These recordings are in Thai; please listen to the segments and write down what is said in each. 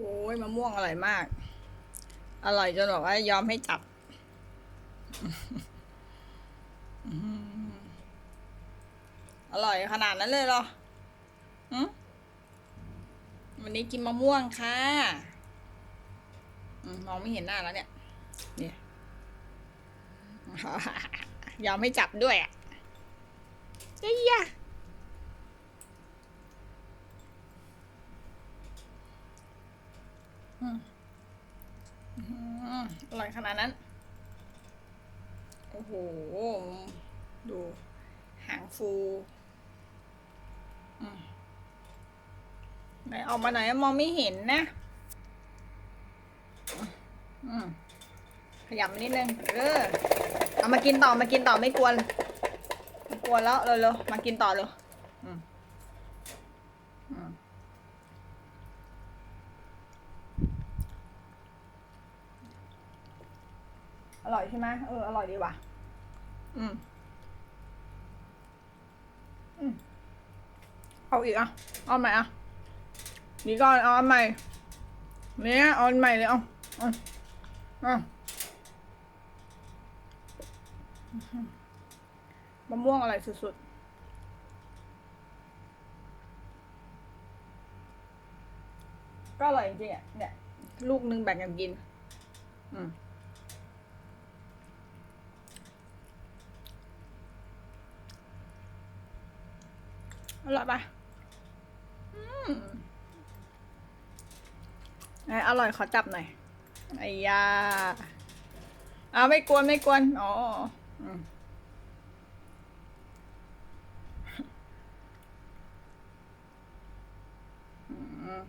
โอ้ยมะม่วงอร่อยมาก อร่อยจนบอกว่ายอมให้จับอร่อยขนาดนั้นเลยเหรอหืมวันนี้กินมะม่วงค่ะมองไม่เห็นหน้าแล้วเนี่ย เนี่ยยอมให้จับด้วยอะเฮ้ยยะ อร่อยขนาดนั้น โอ้โห ดู หางฟูไหนออกมาหน่อยมองไม่เห็นนะอืมขยับนิดนึง เออ เอามากินต่อมากินต่อไม่กวนไม่กวนแล้วเร็วๆมากินต่อเร็วอืมอืม อร่อยใช่ไหมเอออร่อยดีว่ะ อืม อืม เอาอีกอะ เอาใหม่อะ นี่ก่อนเอาอันใหม่เนี่ยเอาอันใหม่เลยเอาเอาเอามะม่วงอะไรสุดๆก็อร่อยจริงๆอะเนี่ย ลูกหนึงแบ่งกันกิน อืม อร่อยปะอืมไหนอร่อยขอจับหน่อยไอ้ยาเอาไม่กวนไม่กวนอ๋ออืมอืม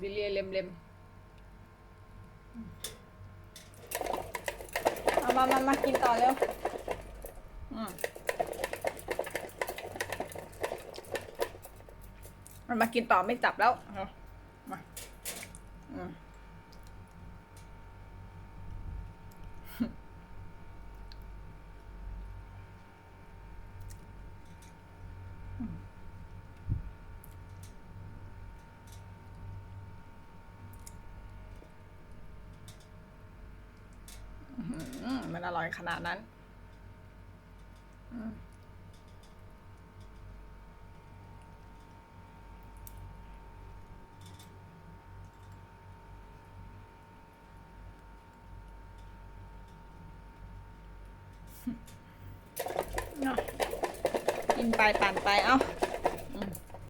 ดิเลียเล็มเล็มเอา มามามากินต่อเร็วอืมมันมากินต่อไม่จับแล้วเอามาอืม อื มันอร่อยขนาดนั้นกินไปปั่นไป เอ้า